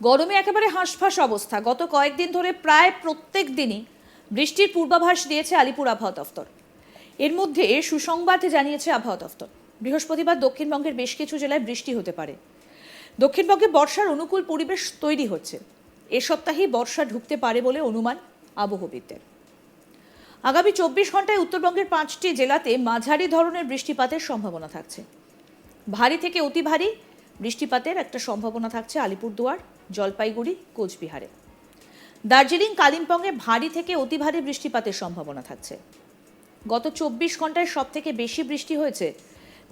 গরমে একেবারে হাঁসফাঁস অবস্থা। গত কয়েকদিন ধরে প্রায় প্রত্যেক দিনই বৃষ্টির পূর্বাভাস দিয়েছে আলিপুর আবহাওয়া দফতর। এর মধ্যে সুসংবাদ জানিয়েছে আবহাওয়া দফতর। বৃহস্পতিবার দক্ষিণবঙ্গের বেশ কিছু জেলায় বৃষ্টি হতে পারে। দক্ষিণবঙ্গে বর্ষার অনুকূল পরিবেশ তৈরি হচ্ছে। এ সপ্তাহেই বর্ষা ঢুকতে পারে বলে অনুমান আবহবিদদের। আগামী চব্বিশ ঘন্টায় উত্তরবঙ্গের পাঁচটি জেলাতে মাঝারি ধরনের বৃষ্টিপাতের সম্ভাবনা থাকছে। ভারী থেকে অতি ভারী বৃষ্টিপাতের একটা সম্ভাবনা থাকছে আলিপুরদুয়ার, জলপাইগুড়ি, কোচবিহারে। দার্জিলিং, কালিম্পংয়ে ভারী থেকে অতি ভারী বৃষ্টিপাতের সম্ভাবনা থাকছে। গত চব্বিশ ঘন্টায় সব থেকে বেশি বৃষ্টি হয়েছে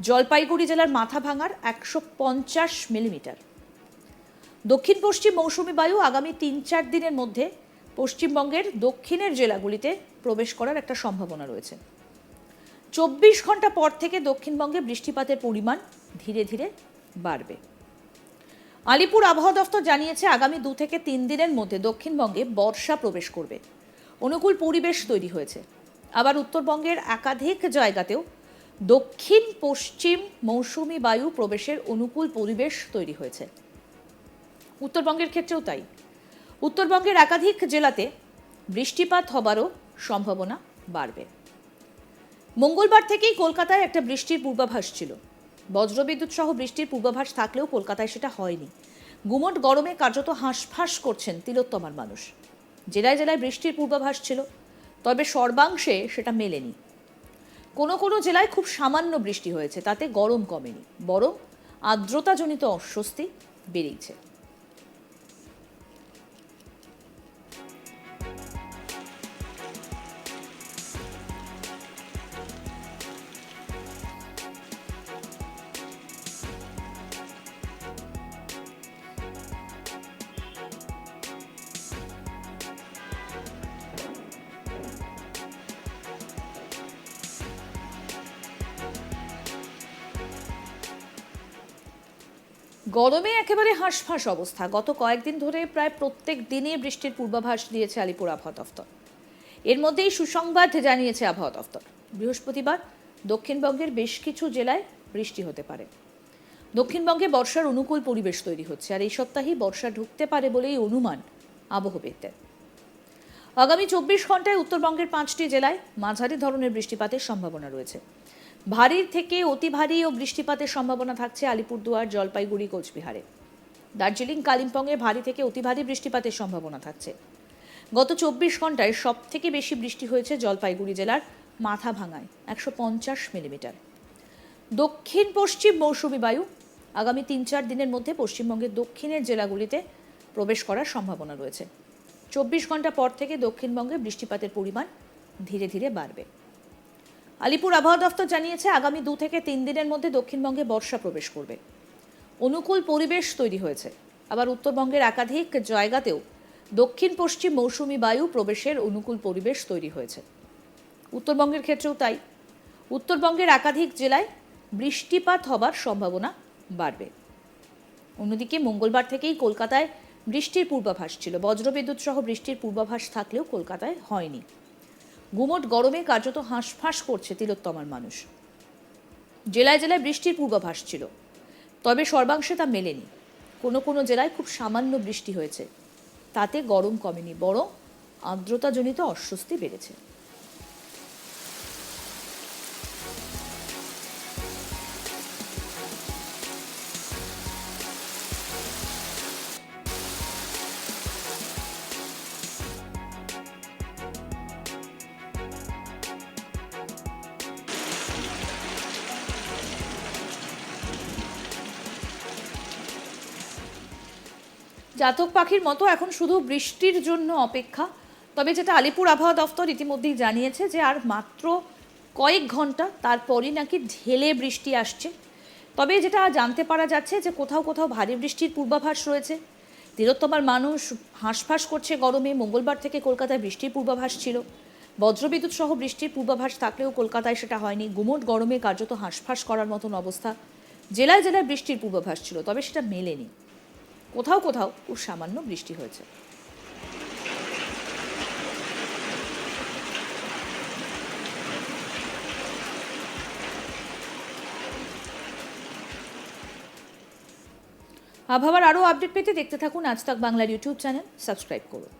জলপাইগুড়ি জেলার মাথাভাঙার একশো পঞ্চাশ মিলিমিটার। দক্ষিণ পশ্চিম মৌসুমি বায়ু আগামী তিন চার দিনের মধ্যে পশ্চিমবঙ্গের দক্ষিণের জেলাগুলিতে প্রবেশ করার একটা সম্ভাবনা রয়েছে। চব্বিশ ঘণ্টা পর থেকে দক্ষিণবঙ্গে বৃষ্টিপাতের পরিমাণ ধীরে ধীরে বাড়বে। আলিপুর আবহাওয়া দফতর জানিয়েছে আগামী দু থেকে তিন দিনের মধ্যে দক্ষিণবঙ্গে বর্ষা প্রবেশ করবে। অনুকূল পরিবেশ তৈরি হয়েছে। আবার উত্তরবঙ্গের একাধিক জায়গাতেও দক্ষিণ পশ্চিম মৌসুমি বায়ু প্রবেশের অনুকূল পরিবেশ তৈরি হয়েছে। উত্তরবঙ্গের ক্ষেত্রেও তাই। উত্তরবঙ্গের একাধিক জেলাতে বৃষ্টিপাত হবারও সম্ভাবনা বাড়বে। মঙ্গলবার থেকেই কলকাতায় একটা বৃষ্টির পূর্বাভাস ছিল। বজ্রবিদ্যুৎ সহ বৃষ্টির পূর্বাভাস থাকলেও কলকাতায় সেটা হয়নি। গুমট গরমে কার্যত হাঁসফাঁস করছেন তিলোত্তমার মানুষ। জেলায় জেলায় বৃষ্টির পূর্বাভাস ছিল, তবে সর্বাংশে সেটা মেলেনি। কোনো কোনো জেলায় খুব সামান্য বৃষ্টি হয়েছে, তাতে গরম কমেনি, বরং আর্দ্রতাজনিত অস্বস্তি বেড়েছে গরমে একেবারে হাঁসফাঁস অবস্থা। গত কয়েকদিন ধরে প্রায় প্রত্যেক দিনই বৃষ্টির পূর্বাভাস দিয়েছে আলিপুর আবহাওয়া দফতর। এর মধ্যেই সুসংবাদ জানিয়েছে আবহাওয়া দফতর। বৃহস্পতিবার দক্ষিণবঙ্গের বেশ কিছু জেলায় বৃষ্টি হতে পারে। দক্ষিণবঙ্গে বর্ষার অনুকূল পরিবেশ তৈরি হচ্ছে, আর এই সপ্তাহেই বর্ষা ঢুকতে পারে বলেই অনুমান আবহবিদদের। আগামী চব্বিশ ঘন্টায় উত্তরবঙ্গের পাঁচটি জেলায় মাঝারি ধরনের বৃষ্টিপাতের সম্ভাবনা রয়েছে। ভারী থেকে অতি ভারী ও বৃষ্টিপাতের সম্ভাবনা থাকছে আলিপুরদুয়ার, জলপাইগুড়ি, কোচবিহারে। দার্জিলিং, কালিম্পংয়ে ভারী থেকে অতি ভারী বৃষ্টিপাতের সম্ভাবনা থাকছে। গত চব্বিশ ঘন্টায় সব থেকে বেশি বৃষ্টি হয়েছে জলপাইগুড়ি জেলার মাথাভাঙায়, একশো পঞ্চাশ মিলিমিটার। দক্ষিণ পশ্চিম মৌসুমি বায়ু আগামী তিন চার দিনের মধ্যে পশ্চিমবঙ্গের দক্ষিণের জেলাগুলিতে প্রবেশ করার সম্ভাবনা রয়েছে। চব্বিশ ঘণ্টা পর থেকে দক্ষিণবঙ্গে বৃষ্টিপাতের পরিমাণ ধীরে ধীরে বাড়বে। আলিপুর আবহাওয়া দফতর জানিয়েছে, আগামী দু থেকে তিন দিনের মধ্যে দক্ষিণবঙ্গে বর্ষা প্রবেশ করবে। অনুকূল পরিবেশ তৈরি হয়েছে। আবার উত্তরবঙ্গের একাধিক জায়গাতেও দক্ষিণ পশ্চিম মৌসুমি বায়ু প্রবেশের অনুকূল পরিবেশ তৈরি হয়েছে। উত্তরবঙ্গের ক্ষেত্রেও তাই। উত্তরবঙ্গের একাধিক জেলায় বৃষ্টিপাত হবার সম্ভাবনা বাড়বে। অন্যদিকে মঙ্গলবার থেকেই কলকাতায় বৃষ্টির পূর্বাভাস ছিল। বজ্রবিদ্যুৎ সহ বৃষ্টির পূর্বাভাস থাকলেও কলকাতায় হয়নি। গুমট গরমে কার্যত হাঁসফাঁস করছে তিলোত্তমার মানুষ। জেলায় জেলায় বৃষ্টির পূর্বাভাস ছিল। তবে সর্বাংশে তা মেলেনি। কোনো কোনো জেলায় খুব সামান্য বৃষ্টি হয়েছে। তাতে গরম কমেনি, বরং আর্দ্রতাজনিত অস্বস্তি বেড়েছে। জাতক পাখির মতো এখন শুধু বৃষ্টির জন্য অপেক্ষা। তবে যেটা আলিপুর আবহাওয়া দফতর ইতিমধ্যেই জানিয়েছে যে আর মাত্র কয়েক ঘণ্টা তারপরই নাকি ঢেলে বৃষ্টি আসছে। তবে যেটা জানতে পারা যাচ্ছে যে কোথাও কোথাও ভারী বৃষ্টির পূর্বাভাস রয়েছে। তিলোত্তমার মানুষ হাঁসফাঁস করছে গরমে, মঙ্গলবার থেকে কলকাতায় বৃষ্টির পূর্বাভাস ছিল। বজ্রবিদ্যুৎ সহ বৃষ্টির পূর্বাভাস থাকলেও কলকাতায় সেটা হয়নি। গুমট গরমে কার্যত হাঁসফাঁস করার মতন অবস্থা। জেলায় জেলায় বৃষ্টির পূর্বাভাস ছিল, তবে সেটা মেলেনি। কোথাও কোথাও খুব সামান্য বৃষ্টি হয়েছে। আবহাওয়ার আরও আপডেট পেতে দেখতে থাকুন আজ তাক বাংলার ইউটিউব চ্যানেল। সাবস্ক্রাইব করুন।